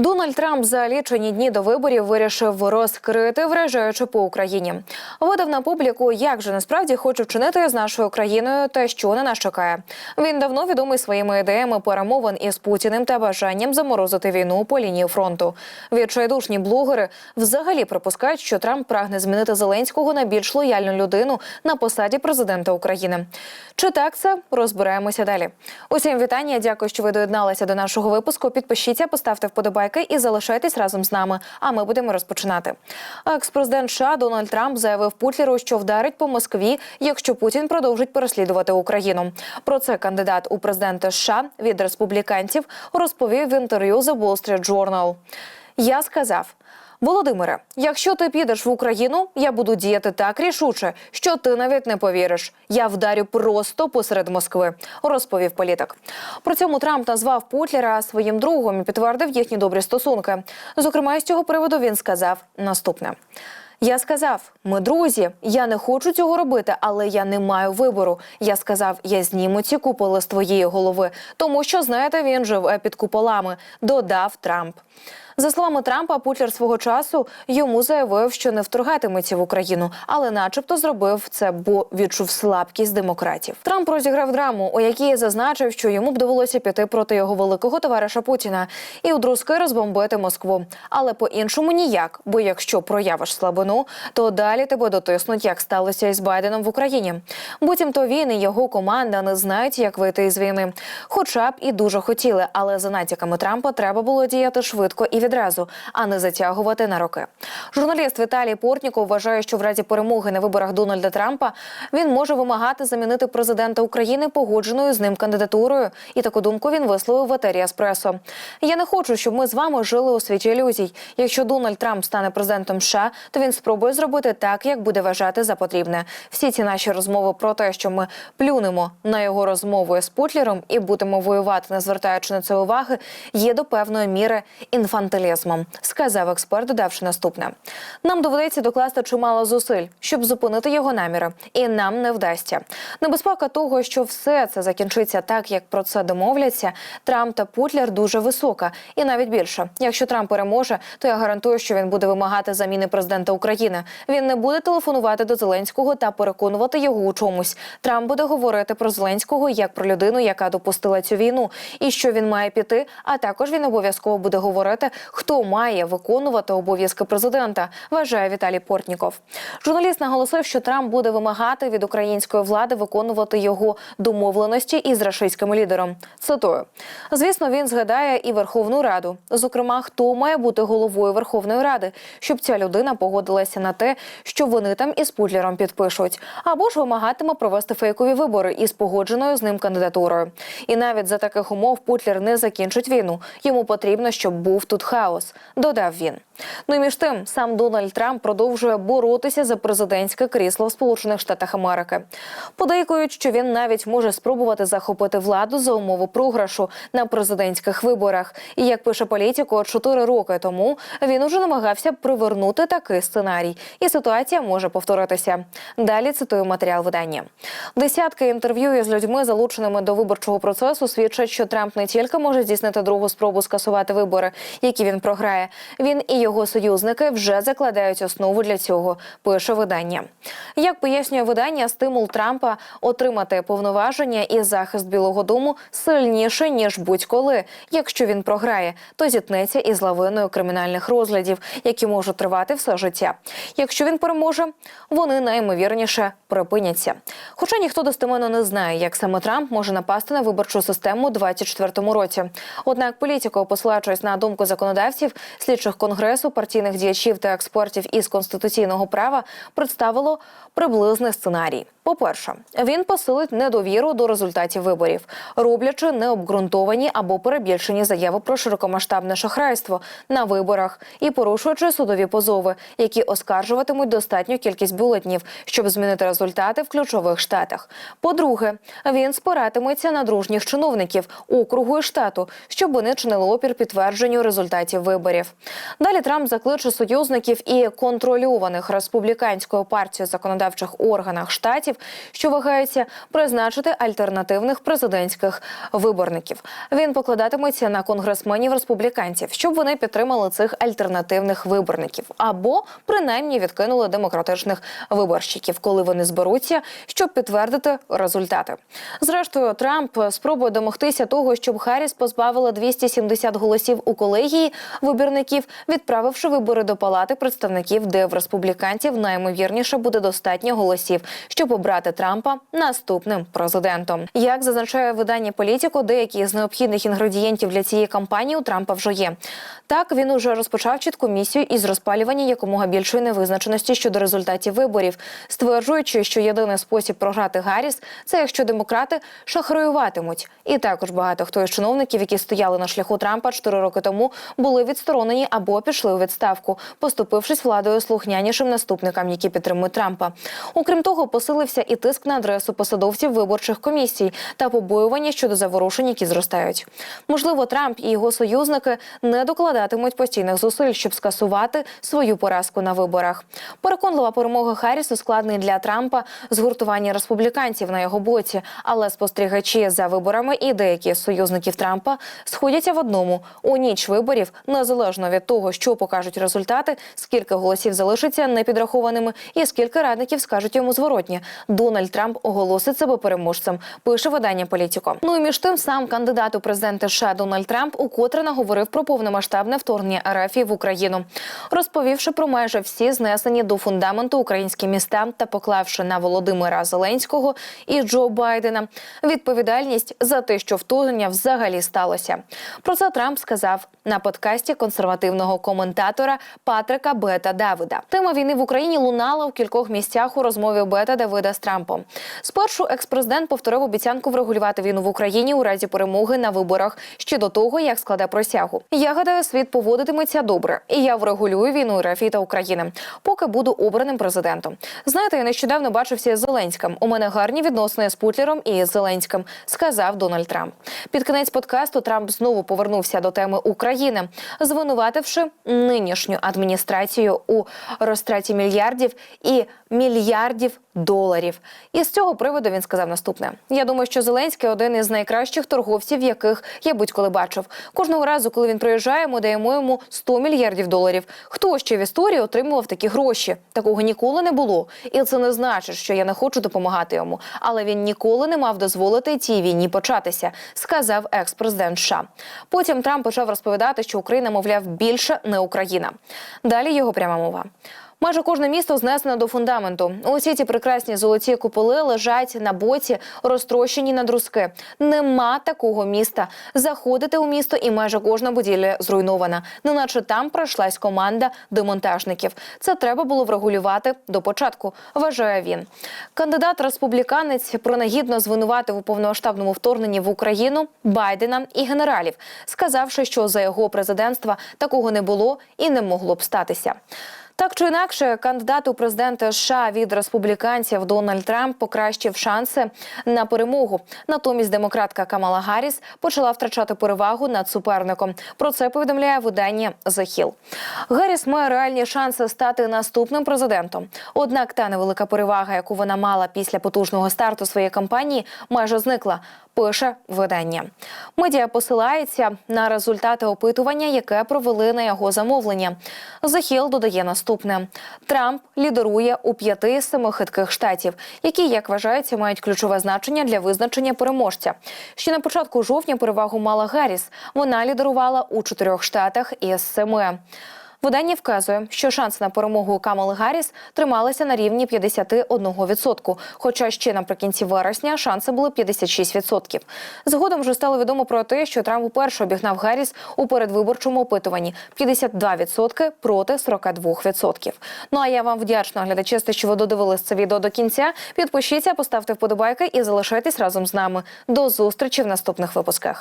Дональд Трамп за лічені дні до виборів вирішив розкрити вражаючи по Україні. Видав на публіку, як же насправді хоче вчинити з нашою країною та що на нас чекає. Він давно відомий своїми ідеями перемовин із Путіним та бажанням заморозити війну по лінії фронту. Відчайдушні блогери взагалі припускають, що Трамп прагне змінити Зеленського на більш лояльну людину на посаді президента України. Чи так це розбираємося далі? Усім вітання. Дякую, що ви доєдналися до нашого випуску. Підпишіться, поставте вподобайки і залишайтесь разом з нами. А ми будемо розпочинати. Екс-президент США Дональд Трамп заявив Путлеру, що вдарить по Москві, якщо Путін продовжить переслідувати Україну. Про це кандидат у президенти США від республіканців розповів в інтерв'ю The Wall Street Journal. Я сказав. Володимире, якщо ти підеш в Україну, я буду діяти так рішуче, що ти навіть не повіриш. Я вдарю просто посеред Москви, розповів політик. При цьому Трамп назвав Путлера своїм другом і підтвердив їхні добрі стосунки. Зокрема, з цього приводу він сказав наступне. Я сказав, ми друзі. Я не хочу цього робити, але я не маю вибору. Я сказав, я зніму ці куполи з твоєї голови, тому що знаєте, він живе під куполами. Додав Трамп. За словами Трампа, Путлер свого часу йому заявив, що не вторгатиметься в Україну, але, начебто, зробив це, бо відчув слабкість демократів. Трамп розіграв драму, у якій зазначив, що йому б довелося піти проти його великого товариша Путіна і удрузки розбомбити Москву. Але по-іншому ніяк. Бо якщо проявиш слабину, то далі тебе дотиснуть, як сталося із Байденом в Україні. Буцімто він і його команда не знають, як вийти із війни. Хоча б і дуже хотіли, але за натяками Трампа треба було діяти швидко і відразу, а не затягувати на роки. Журналіст Віталій Портніков вважає, що в разі перемоги на виборах Дональда Трампа він може вимагати замінити президента України погодженою з ним кандидатурою. І таку думку він висловив в етері Еспресо. Я не хочу, щоб ми з вами жили у світі ілюзій. Якщо Дональд Трамп стане президентом США, то він спробує зробити так, як буде вважати за потрібне. Всі ці наші розмови про те, що ми плюнемо на його розмову з Путлером і будемо воювати, не звертаючи на це уваги, є до певної міри інфантилізмом, сказав експерт, додавши наступне: нам доведеться докласти чимало зусиль, щоб зупинити його наміри, і нам не вдасться. Небезпека того, що все це закінчиться так, як про це домовляться. Трамп та Путлер дуже висока, і навіть більше. Якщо Трамп переможе, то я гарантую, що він буде вимагати заміни президента України. Він не буде телефонувати до Зеленського та переконувати його у чомусь. Трамп буде говорити про Зеленського як про людину, яка допустила цю війну, і що він має піти. А також він обов'язково буде говорити, хто має виконувати обов'язки президента. Вважає Віталій Портніков. Журналіст наголосив, що Трамп буде вимагати від української влади виконувати його домовленості із рашистським лідером. Цитую: звісно, він згадає і Верховну Раду. Зокрема, хто має бути головою Верховної Ради, щоб ця людина погодилася на те, що вони там із Путлером підпишуть, або ж вимагатиме провести фейкові вибори із погодженою з ним кандидатурою. І навіть за таких умов Путлер не закінчить війну. Йому потрібно, щоб був тут хаос. Додав він. Ну і між тим, сам Дональд Трамп продовжує боротися за президентське крісло в Сполучених Штатах Америки. Подейкують, що він навіть може спробувати захопити владу за умови програшу на президентських виборах. І як пише політико, чотири роки тому він уже намагався привернути такий сценарій, і ситуація може повторитися. Далі цитую матеріал видання. Десятки інтерв'ю із людьми, залученими до виборчого процесу, свідчать, що Трамп не тільки може здійснити другу спробу скасувати вибори, які він програє. Він і його союзники вже закладають основу для цього. Пише видання. Як пояснює видання, стимул Трампа отримати повноваження і захист Білого Дому сильніше ніж будь-коли. Якщо він програє, то зіткнеться із лавиною кримінальних розглядів, які можуть тривати все життя. Якщо він переможе, вони найімовірніше припиняться. Хоча ніхто достеменно не знає, як саме Трамп може напасти на виборчу систему у 2024 році. Однак політико, посилаючись на думку законодавців, слідчих конгресу, партійних діячів та експертів із конституційного права, представило приблизний сценарій. По-перше, він посилить недовіру до результатів виборів, роблячи необґрунтовані або перебільшені заяви про широкомасштабне шахрайство на виборах і порушуючи судові позови, які оскаржуватимуть достатню кількість бюлетнів, щоб змінити результати в ключових штатах. По-друге, він спиратиметься на дружніх чиновників округу і штату, щоб вони чинили опір підтвердженню результатів виборів. Далі Трамп закличе союзників і контрольованих республіканською партією законодавчих органах штатів що вагаються призначити альтернативних президентських виборників. Він покладатиметься на конгресменів республіканців, щоб вони підтримали цих альтернативних виборників або принаймні відкинули демократичних виборщиків, коли вони зберуться, щоб підтвердити результати. Зрештою, Трамп спробує домогтися того, щоб Харріс позбавила 270 голосів у колегії вибірників, відправивши вибори до палати представників, де в республіканців наймовірніше буде достатньо голосів, щоб обрати Трампа наступним президентом. Як зазначає видання Політіко, деякі з необхідних інгредієнтів для цієї кампанії у Трампа вже є. Так він уже розпочав чітку місію із розпалювання якомога більшої невизначеності щодо результатів виборів, стверджуючи, що єдиний спосіб програти Гарріс – це якщо демократи шахраюватимуть. І також багато хто із чиновників, які стояли на шляху Трампа чотири роки тому, були відсторонені або пішли у відставку, поступившись владою слухнянішим наступникам, які підтримують Трампа. Окрім того, посилився і тиск на адресу посадовців виборчих комісій та побоювання щодо заворушень, які зростають. Можливо, Трамп і його союзники не докладатимуть постійних зусиль, щоб скасувати свою поразку на виборах. Переконлива перемога Харріс ускладнить для Трампа згуртування республіканців на його боці, але спостерігачі за виборами і деякі союзників Трампа сходяться в одному у ніч виборів, незалежно від того, що покажуть результати, скільки голосів залишиться непідрахованими, і скільки радників скажуть йому зворотні. Дональд Трамп оголосить себе переможцем. Пише видання Політіко. Ну і між тим сам кандидат у президенти США Дональд Трамп укотре наговорив про повномасштабне вторгнення РФ в Україну, розповівши про майже всі знесені до фундаменту українські міста та поклавши на Володимира Зеленського і Джо Байдена відповідальність за те, що вторгнення взагалі сталося. Про це Трамп сказав на подкасті консервативного коментатора Патрика Бета Давида. Тема війни в Україні лунала в кількох місцях у розмові Бета Давида з Трампом. Спершу експрезидент повторив обіцянку врегулювати війну в Україні у разі перемоги на виборах ще до того, як складе присягу. Я гадаю, світ поводитиметься добре, і я врегулюю війну РФ та України, поки буду обраним президентом. Знаєте, я нещодавно бачився з Зеленським. У мене гарні відносини з Путлером і з Зеленським, сказав Дональд Трамп. Під кінець подкасту Трамп знову повернувся до теми України, звинувативши нинішню адміністрацію у розтраті мільярдів і мільярдів доларів. І з цього приводу він сказав наступне: я думаю, що Зеленський один із найкращих торговців, яких я будь-коли бачив. Кожного разу, коли він приїжджає, ми даємо йому 100 мільярдів доларів. Хто ще в історії отримував такі гроші? Такого ніколи не було. І це не значить, що я не хочу допомагати йому. Але він ніколи не мав дозволити цій війні початися, сказав екс-президент США. Потім Трамп почав розповідати, що Україна, мовляв, більше не Україна. Далі його пряма мова. Майже кожне місто знесено до фундаменту. Усі ці прекрасні золоті куполи лежать на боці, розтрощені на друзки. Нема такого міста. Заходите у місто, і майже кожна будівля зруйнована. Неначе там пройшлась команда демонтажників. Це треба було врегулювати до початку. Вважає він. Кандидат республіканець принагідно звинуватив у повномасштабному вторгненні в Україну Байдена і генералів, сказавши, що за його президентства такого не було і не могло б статися. Так чи інакше, кандидат у президенти США від республіканців Дональд Трамп покращив шанси на перемогу. Натомість демократка Камала Гарріс почала втрачати перевагу над суперником. Про це повідомляє видання Hill. Гарріс має реальні шанси стати наступним президентом. Однак та невелика перевага, яку вона мала після потужного старту своєї кампанії, майже зникла. Пише видання. Медіа посилається на результати опитування, яке провели на його замовлення. Hill додає наступне: Трамп лідерує у п'яти семи хитких штатів, які, як вважається, мають ключове значення для визначення переможця. Ще на початку жовтня перевагу мала Гарріс. Вона лідерувала у чотирьох штатах із семи. Видання вказує, що шанси на перемогу Камали Гарріс трималися на рівні 51%, хоча ще наприкінці вересня шанси були 56%. Згодом вже стало відомо про те, що Трамп уперше обігнав Гарріс у передвиборчому опитуванні 52% проти 42%. Ну а я вам вдячна глядачі, що ви додивились це відео до кінця. Підпишіться, поставте вподобайки і залишайтесь разом з нами. До зустрічі в наступних випусках.